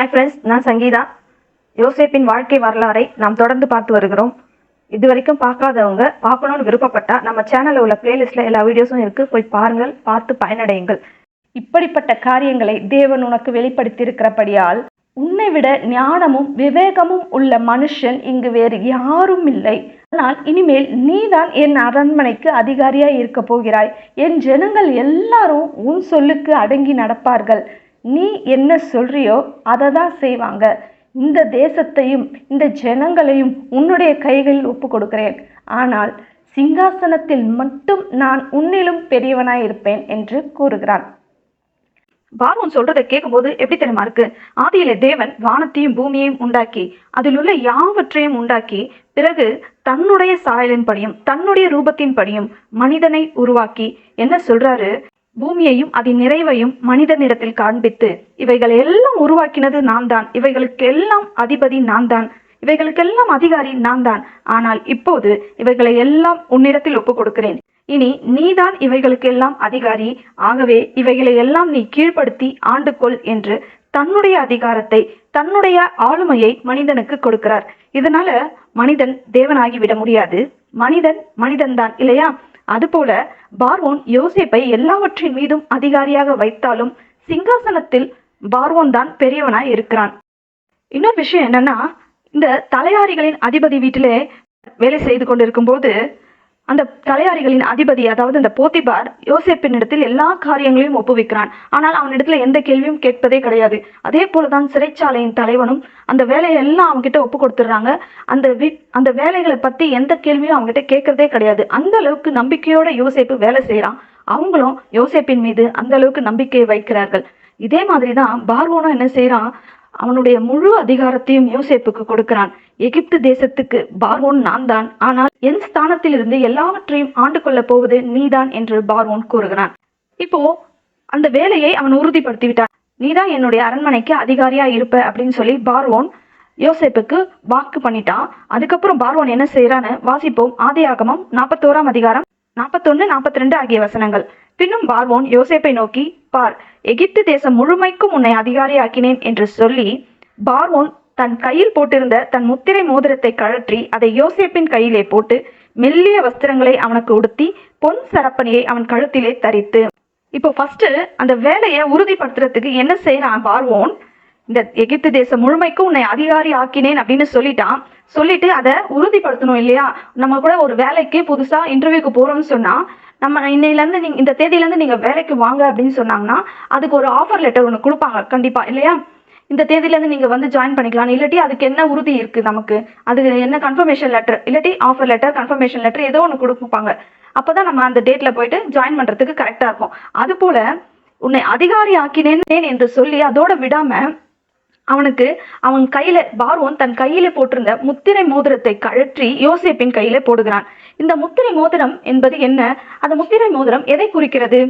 Hi friends நான் சங்கீதா. யோசேப்பின் வாழ்க்கை வரலாறை நாம் தொடர்ந்து பார்த்து வருகிறோம். இது வரைக்கும் பார்க்காதவங்க பார்க்கணும்னு விருப்பப்பட்டா நம்ம சேனலில் உள்ள பிளேலிஸ்ட்ல எல்லா வீடியோஸும் இருக்கு. போய் பாருங்கள் பார்த்து பயனடையுங்கள். இப்படிப்பட்ட காரியங்களை தேவன் உனக்கு வெளிப்படுத்தியிருக்கிறபடியால் உன்னை விட ஞானமும் விவேகமும் உள்ள மனுஷன் இங்கு வேறு யாரும் இல்லை. ஆனால் இனிமேல் நீதான் என் அரண்மனைக்கு அதிகாரியாய் இருக்க போகிறாய். என் ஜனங்கள் எல்லாரும் உன் சொல்லுக்கு அடங்கி நடப்பார்கள். நீ என்ன சொல்றியோ அதை தான் செய்வாங்க. இந்த தேசத்தையும் இந்த ஜனங்களையும் உன்னுடைய கைகளில் ஒப்பு கொடுக்கிறேன் ஆனால் சிங்காசனத்தில் மட்டும் நான் உன்னிலும் பெரியவனாய் இருப்பேன் என்று கூறுகிறான். பார்வன் சொல்றதை கேட்கும்போது எப்படி தெரியுமா இருக்கு? ஆதியிலே தேவன் வானத்தையும் பூமியையும் உண்டாக்கி அதில் உள்ள யாவற்றையும் உண்டாக்கி பிறகு தன்னுடைய சாயலின் படியும் தன்னுடைய ரூபத்தின் படியும் மனிதனை உருவாக்கி என்ன சொல்றாரு? பூமியையும் அதன் நிறைவையும் மனிதனிடத்தில் காண்பித்து இவைகளை எல்லாம் உருவாக்கினது நான் தான் இவைகளுக்கு எல்லாம் அதிபதி நான் தான் இவைகளுக்கெல்லாம் அதிகாரி நான் தான் ஆனால் இப்போது இவைகளை எல்லாம் உன்னிடத்தில் ஒப்புக் கொடுக்கிறேன் இனி நீதான் இவைகளுக்கெல்லாம் அதிகாரி. ஆகவே இவைகளை எல்லாம் நீ கீழ்ப்படுத்தி ஆண்டுகொள் என்று தன்னுடைய அதிகாரத்தை தன்னுடைய ஆளுமையை மனிதனுக்கு கொடுக்கிறார். இதனால மனிதன் தேவனாகி விட முடியாது. மனிதன் மனிதன்தான் இல்லையா? அதுபோல பார்வோன் யோசேப்பை எல்லாவற்றின் மீதும் அதிகாரியாக வைத்தாலும் சிங்காசனத்தில் பார்வோன் தான் பெரியவனாய் இருக்கிறான். இன்னொரு விஷயம் என்னன்னா இந்த தலையாரிகளின் அதிபதி வீட்டிலே வேலை செய்து கொண்டிருக்கும் போது அந்த தலையாரிகளின் அதிபதி அதாவது இந்த போத்திபார் யோசேப்பின் இடத்தில் எல்லா காரியங்களையும் ஒப்புவிக்கிறான். ஆனால் அவனிடத்துல எந்த கேள்வியும் கேட்பதே கிடையாது. அதே போலதான் சிறைச்சாலையின் தலைவனும் அந்த வேலையை எல்லாம் அவன்கிட்ட ஒப்பு கொடுத்துடுறாங்க. அந்த வீ அந்த வேலைகளை பத்தி எந்த கேள்வியும் அவங்ககிட்ட கேட்கறதே கிடையாது. அந்த அளவுக்கு நம்பிக்கையோட யோசேப்பு வேலை செய்யறான் அவங்களும் யோசேப்பின் மீது அந்த அளவுக்கு நம்பிக்கையை வைக்கிறார்கள். இதே மாதிரிதான் பார்வோனும் என்ன செய்யறான் அவனுடைய முழு அதிகாரத்தையும் யோசேப்புக்கு கொடுக்கிறான். எகிப்து தேசத்துக்கு பார்வோன் நான் தான் ஆனால் என் ஸ்தானத்தில் இருந்து எல்லாவற்றையும் ஆண்டு கொள்ளப் போவது நீதான் என்று பார்வோன் கூறுகிறான். இப்போ அந்த வேலையை அவன் உறுதிப்படுத்தி விட்டான் நீதான் என்னுடைய அரண்மனைக்கு அதிகாரியா இருப்ப அப்படின்னு சொல்லி பார்வோன் யோசேப்புக்கு வாக்கு பண்ணிட்டான். அதுக்கப்புறம் பார்வோன் என்ன செய்யறான்னு வாசிப்போம். ஆதி ஆகமம் நாற்பத்தோராம் அதிகாரம் நாற்பத்தொன்னு நாற்பத்தி ரெண்டு ஆகிய வசனங்கள். பின்னும் பார்வோன் யோசேப்பை நோக்கி பார் எகிப்து தேசம் முழுமைக்கும் உன்னை அதிகாரியாக்கினேன் என்று சொல்லி பார்வோன் தன் கையில் போட்டிருந்த தன் முத்திரை மோதிரத்தை கழற்றி அதை யோசேப்பின் கையிலே போட்டு மெல்லிய வஸ்திரங்களை அவனுக்கு உடுத்தி பொன் சரப்பணியை அவன் கழுத்திலே தரித்து. இப்போ ஃபர்ஸ்ட் அந்த வேலையை உறுதிப்படுத்துறதுக்கு என்ன செய்யறான் பார்வோன்? இந்த எகிப்து தேசம் முழுமைக்கும் உன்னை அதிகாரி ஆக்கினேன் அப்படின்னு சொல்லிட்டான். சொல்லிட்டு அதை உறுதிப்படுத்தணும் இல்லையா? நம்ம கூட ஒரு வேலைக்கு புதுசா இன்டர்வியூக்கு போறோம்னு சொன்னா நம்ம இன்னையிலேருந்து நீங்கள் நீங்க இந்த தேதியிலேருந்து நீங்கள் நீங்க வேலைக்கு வாங்க அப்படின்னு சொன்னாங்கன்னா அதுக்கு ஒரு ஆஃபர் லெட்டர் ஒன்று கொடுப்பாங்க கண்டிப்பா இல்லையா? இந்த தேதியிலேருந்து நீங்கள் நீங்க வந்து ஜாயின் பண்ணிக்கலாம். இல்லாட்டி அதுக்கு என்ன உறுதி இருக்கு நமக்கு? அது என்ன கன்ஃபர்மேஷன் லெட்டர் இல்லாட்டி ஆஃபர் லெட்டர் கன்ஃபர்மேஷன் லெட்டர் ஏதோ ஒன்று கொடுப்பாங்க. அப்பதான் நம்ம அந்த டேட்ல போயிட்டு ஜாயின் பண்றதுக்கு கரெக்டா இருக்கும். அது போல உன்னை அதிகாரி ஆக்கினேன் என்று சொல்லி அதோட விடாம அவனுக்கு அவன் கையில பார்வோன் தன் கையில போட்டிருந்த முத்திரை மோதிரத்தை கழற்றி யோசேப்பின் கையில போடுகிறான். இந்த முத்திரை மோதிரம் என்பது என்ன? அந்த முத்திரை மோதிரம் எதை குறிக்கிறது?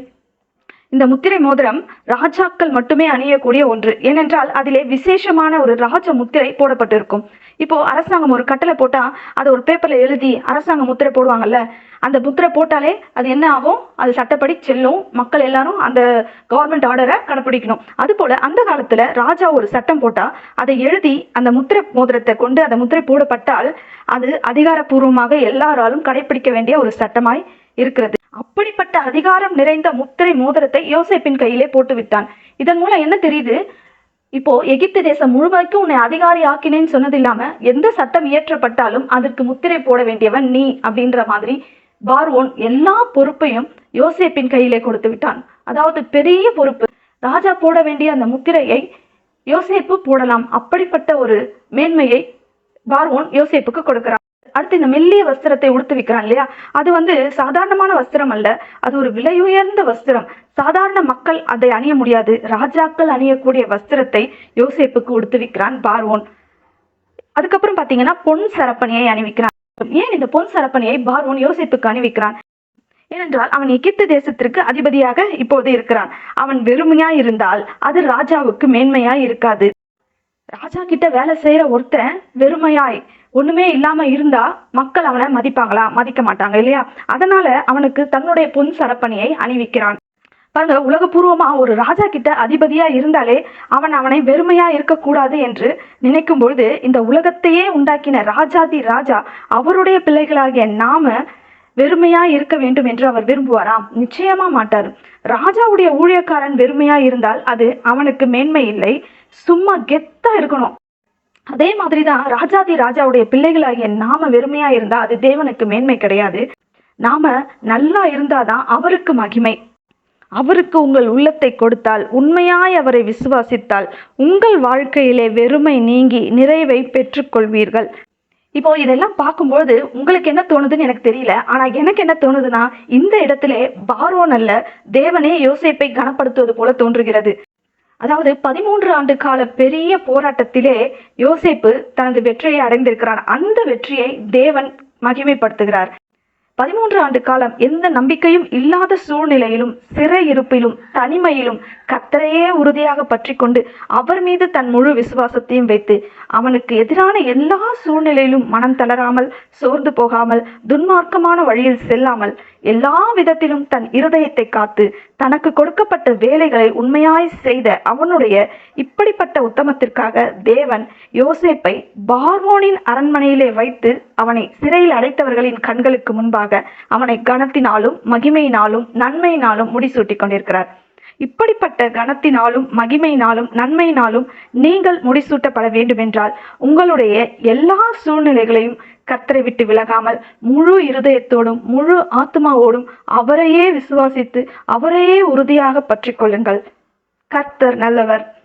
இந்த முத்திரை மோதிரம் ராஜாக்கள் மட்டுமே அணியக்கூடிய ஒன்று. ஏனென்றால் அதிலே விசேஷமான ஒரு ராஜ முத்திரை போடப்பட்டிருக்கும். இப்போ அரசாங்கம் ஒரு கட்டளை போட்டா அதை ஒரு பேப்பர்ல எழுதி அரசாங்க முத்திரை போடுவாங்கல்ல அந்த முத்திரை போட்டாலே அது என்ன ஆகும்? அது சட்டப்படி செல்லும். மக்கள் எல்லாரும் அந்த கவர்மெண்ட் ஆர்டரை கடைப்பிடிக்கணும். அது போல அந்த காலத்துல ராஜா ஒரு சட்டம் போட்டா அதை எழுதி அந்த முத்திரை மோதிரத்தை கொண்டு அந்த முத்திரை போடப்பட்டால் அது அதிகாரப்பூர்வமாக எல்லாராலும் கடைபிடிக்க வேண்டிய ஒரு சட்டமாய் இருக்கிறது. அப்படிப்பட்ட அதிகாரம் நிறைந்த முத்திரை மோதிரத்தை யோசேப்பின் கையிலே போட்டு விட்டான் இதன் மூலம் என்ன தெரியுது? இப்போ எகிப்து தேசம் முழுவதுக்கும் உன்னை அதிகாரி ஆக்கினேன்னு சொன்னது இல்லாம எந்த சட்டம் இயற்றப்பட்டாலும் அதற்கு முத்திரை போட வேண்டியவன் நீ அப்படின்ற மாதிரி பார்வோன் எல்லா பொறுப்பையும் யோசேப்பின் கையிலே கொடுத்து விட்டான். அதாவது பெரிய பொறுப்பு. ராஜா போட வேண்டிய அந்த முத்திரையை யோசேப்பு போடலாம். அப்படிப்பட்ட ஒரு மேன்மையை பார்வோன் யோசேப்புக்கு கொடுக்கிறான். அடுத்து இந்த மெல்லிய வஸ்திரத்தை உடுத்து வைக்கிறான் இல்லையா? அது வந்து சாதாரணமான வஸ்திரம் அல்ல. அது ஒரு விலை உயர்ந்த வஸ்திரம். சாதாரண மக்கள் அதை அணிய முடியாது. ராஜாக்கள் அணியக்கூடிய வஸ்திரத்தை யோசிப்புக்கு உடுத்து வைக்கிறான் பார்வோன். அதுக்கப்புறம் பாத்தீங்கன்னா பொன் சரப்பணியை அணிவிக்கிறான். ஏன் இந்த பொன் சரப்பணியை பார்வோன் யோசிப்புக்கு அணிவிக்கிறான்? ஏனென்றால் அவன் எகிப்து தேசத்திற்கு அதிபதியாக இப்போது இருக்கிறான். அவன் வெறுமையா இருந்தால் அது ராஜாவுக்கு மேன்மையாய் இருக்காது. ராஜா கிட்ட வேலை செய்யற ஒருத்தன் வெறுமையாய் ஒண்ணுமே இல்லாம இருந்தா மக்கள் அவனை மதிப்பாங்களா? மதிக்க மாட்டாங்க இல்லையா? அதனால அவனுக்கு தன்னுடைய பொன் சரப்பணியை அணிவிக்கிறான். பாருங்க உலகபூர்வமா ஒரு ராஜா கிட்ட அதிபதியா இருந்தாலே அவன் அவனை வெறுமையா இருக்கக்கூடாது என்று நினைக்கும் பொழுது இந்த உலகத்தையே உண்டாக்கின ராஜாதி ராஜா அவருடைய பிள்ளைகளாகிய நாம வெறுமையா இருக்க வேண்டும் என்று அவர் விரும்புவாராம். நிச்சயமா மாட்டார். ராஜாவுடைய ஊழியக்காரன் வெறுமையா இருந்தால் அது அவனுக்கு மேன்மை இல்லை. சும்மா கெத்தா இருக்கணும். அதே மாதிரிதான் ராஜாதி ராஜாவுடைய பிள்ளைகளாகிய நாம வெறுமையா இருந்தா அது தேவனுக்கு மேன்மை கிடையாது. நாம நல்லா இருந்தாதான் அவருக்கு மகிமை. அவருக்கு உங்கள் உள்ளத்தை கொடுத்தால் உண்மையாய் அவரை விசுவாசித்தால் உங்கள் வாழ்க்கையிலே வெறுமை நீங்கி நிறைவை பெற்றுக்கொள்வீர்கள். இப்போ இதெல்லாம் பார்க்கும்போது உங்களுக்கு என்ன தோணுதுன்னு எனக்கு தெரியல. ஆனா எனக்கு என்ன தோணுதுன்னா இந்த இடத்துல பாரோன் அல்ல தேவனே யோசிப்பை கனப்படுத்துவது போல தோன்றுகிறது. அதாவது பதிமூன்று ஆண்டு கால பெரிய போராட்டத்திலே யோசேப்பு தனது வெற்றியை அடைந்திருக்கிறான். அந்த வெற்றியை தேவன் மகிமைப்படுத்துகிறார். பதிமூன்று ஆண்டு காலம் எந்த நம்பிக்கையும் இல்லாத சூழ்நிலையிலும் சிறை இருப்பிலும் தனிமையிலும் கத்தரையே உறுதியாக பற்றி கொண்டு அவர் மீது தன் முழு விசுவாசத்தையும் வைத்து அவனுக்கு எதிரான எல்லா சூழ்நிலையிலும் மனம் தளராமல் சோர்ந்து போகாமல் துன்மார்க்கமான வழியில் செல்லாமல் எல்லா விதத்திலும் தன் இருதயத்தை காத்து தனக்கு கொடுக்கப்பட்ட வேலைகளை உண்மையாய் செய்த அவனுடைய இப்படிப்பட்ட உத்தமத்திற்காக தேவன் யோசேப்பை பார்வோனின் அரண்மனையிலே வைத்து அவனை சிறையில் அடைத்தவர்களின் கண்களுக்கு முன்பாக அவனை கனத்தினாலும் மகிமையினாலும் நன்மையினாலும் முடிசூட்டி கொண்டிருக்கிறார் இப்படிப்பட்ட கனத்தினாலும் மகிமையினாலும் நன்மையினாலும் நீங்கள் முடிசூட்டப்பட வேண்டுமென்றால் உங்களுடைய எல்லா சூழ்நிலைகளையும் கத்தரை விட்டு விலகாமல் முழு இருதயத்தோடும் முழு ஆத்மாவோடும் அவரையே விசுவாசித்து அவரையே உறுதியாக பற்றி கொள்ளுங்கள் கர்த்தர் நல்லவர்.